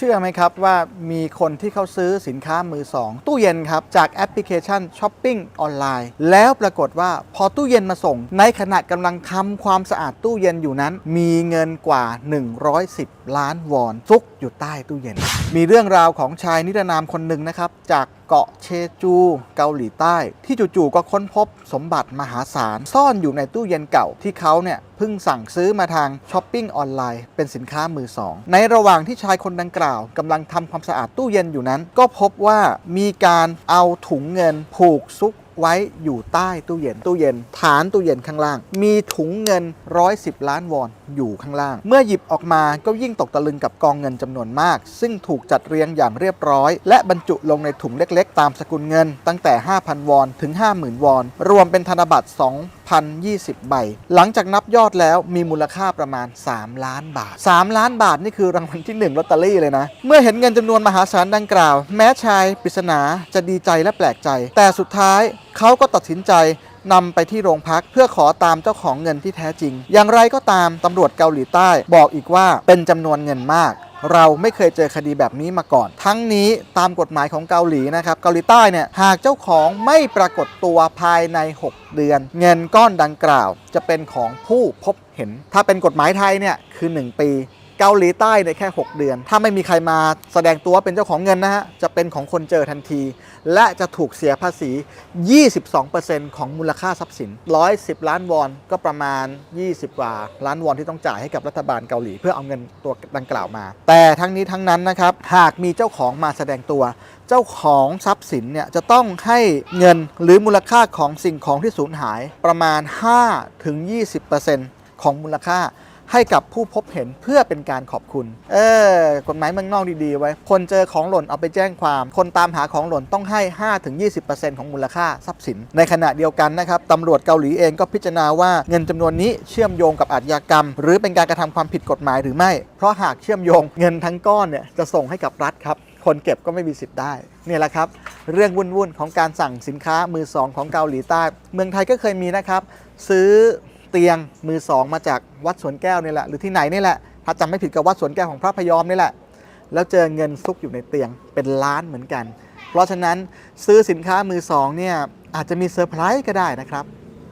เชื่อไหมครับว่ามีคนที่เขาซื้อสินค้ามือสองตู้เย็นครับ จากแอปพลิเคชันช้อปปิ้งออนไลน์ แล้วปรากฏว่าพอตู้เย็นมาส่ง ในขณะกำลังทำความสะอาดตู้เย็นอยู่นั้น มีเงินกว่า 110 ล้านวอนซุกอยู่ใต้ตู้เย็น มีเรื่องราวของชายนิรนามคนหนึ่งนะครับจาก เกาะเชจูเกาหลีใต้ ที่จู่ๆก็ค้นพบสมบัติมหาศาล ซ่อนอยู่ในตู้เย็นเก่าที่เขาเนี่ยเพิ่งสั่งซื้อมาทางช้อปปิ้งออนไลน์เป็นสินค้ามือสองในระหว่างที่ชายคนดังกล่าวกำลังทำความสะอาดตู้เย็นอยู่นั้น ก็พบว่ามีการเอาถุงเงินผูกซุก ไว้อยู่ใต้ตู้เย็นตู้เย็น ฐานตู้เย็นข้างล่าง มีถุงเงิน 110 ล้านวอนอยู่ข้างล่าง เมื่อหยิบออกมาก็ยิ่งตกตะลึงกับกองเงินจำนวนมาก ซึ่งถูกจัดเรียงอย่างเรียบร้อย และบรรจุลงในถุงเล็กๆ ตามสกุลเงิน ตั้งแต่ 5,000 วอนถึง 50,000 วอน รวมเป็นธนบัตร 1,020 ใบ หลังจากนับยอดแล้วมีมูลค่าประมาณ 3 ล้านบาท 3 ล้านบาทนี่คือรางวัลที่1ลอตเตอรี่เลยนะ เมื่อเห็นเงินจำนวนมหาศาลดังกล่าว แม้ชายปริศนาจะดีใจและแปลกใจ แต่สุดท้ายเขาก็ตัดสินใจ นำไปที่โรงพักเพื่อขอตามเจ้าของเงินที่แท้จริง อย่างไรก็ตามตำรวจเกาหลีใต้บอกอีกว่าเป็นจำนวนเงินมากเราไม่เคยเจอคดีแบบนี้มาก่อน ทั้งนี้ตามกฎหมายของเกาหลีนะครับ เกาหลีใต้เนี่ย หากเจ้าของไม่ปรากฏตัวภายใน 6 เดือน เงินก้อนดังกล่าว จะเป็นของผู้พบเห็น ถ้าเป็นกฎหมายไทยเนี่ย คือ 1 ปี เกาหลีใต้เนี่ยแค่ 6 เดือน ถ้าไม่มีใครมาแสดงตัวว่าเป็นเจ้าของเงินนะฮะ จะเป็นของคนเจอทันที และจะถูกเสียภาษี 22%ของมูลค่าทรัพย์สิน 110 ล้านวอนก็ประมาณ 20 กว่า ล้านวอนที่ต้องจ่ายให้กับรัฐบาลเกาหลี เพื่อเอาเงินตัวดังกล่าวมา แต่ทั้งนี้ทั้งนั้นนะครับ หากมีเจ้าของมาแสดงตัว เจ้าของทรัพย์สินเนี่ยจะต้องให้เงินหรือมูลค่าของสิ่งของที่สูญหายประมาณ 5-20%ของมูลค่า ให้กับผู้พบเห็นเพื่อเป็นการขอบคุณ เออกฎหมายเมืองนอกดีๆ ไว้ คนเจอของหล่นเอาไปแจ้งความ คนตามหาของหล่นต้องให้ 5-20%ของมูลค่าทรัพย์สิน ในขณะเดียวกันนะครับตำรวจเกาหลีเองก็พิจารณาว่าเงินจำนวนนี้เชื่อมโยงกับอาชญากรรม หรือเป็นการกระทำความผิดกฎหมายหรือไม่ เพราะหากเชื่อมโยงเงินทั้งก้อนเนี่ยจะส่งให้กับรัฐครับคนเก็บก็ไม่มีสิทธิ์ได้เนี่ยแหละครับ เรื่องวุ่นๆของการสั่งสินค้ามือสองของเกาหลีใต้ เมืองไทยก็เคยมีนะครับ ซื้อ เตียงมือสองมาจากวัดสวนแก้วนี่แหละหรือที่ไหนนี่แหละถ้าจำไม่ผิดกับวัดสวนแก้วของพระพยอมนี่แหละ แล้วเจอเงินซุกอยู่ในเตียงเป็นล้านเหมือนกัน เพราะฉะนั้นซื้อสินค้ามือสองเนี่ยอาจจะมีเซอร์ไพรส์ก็ได้นะครับ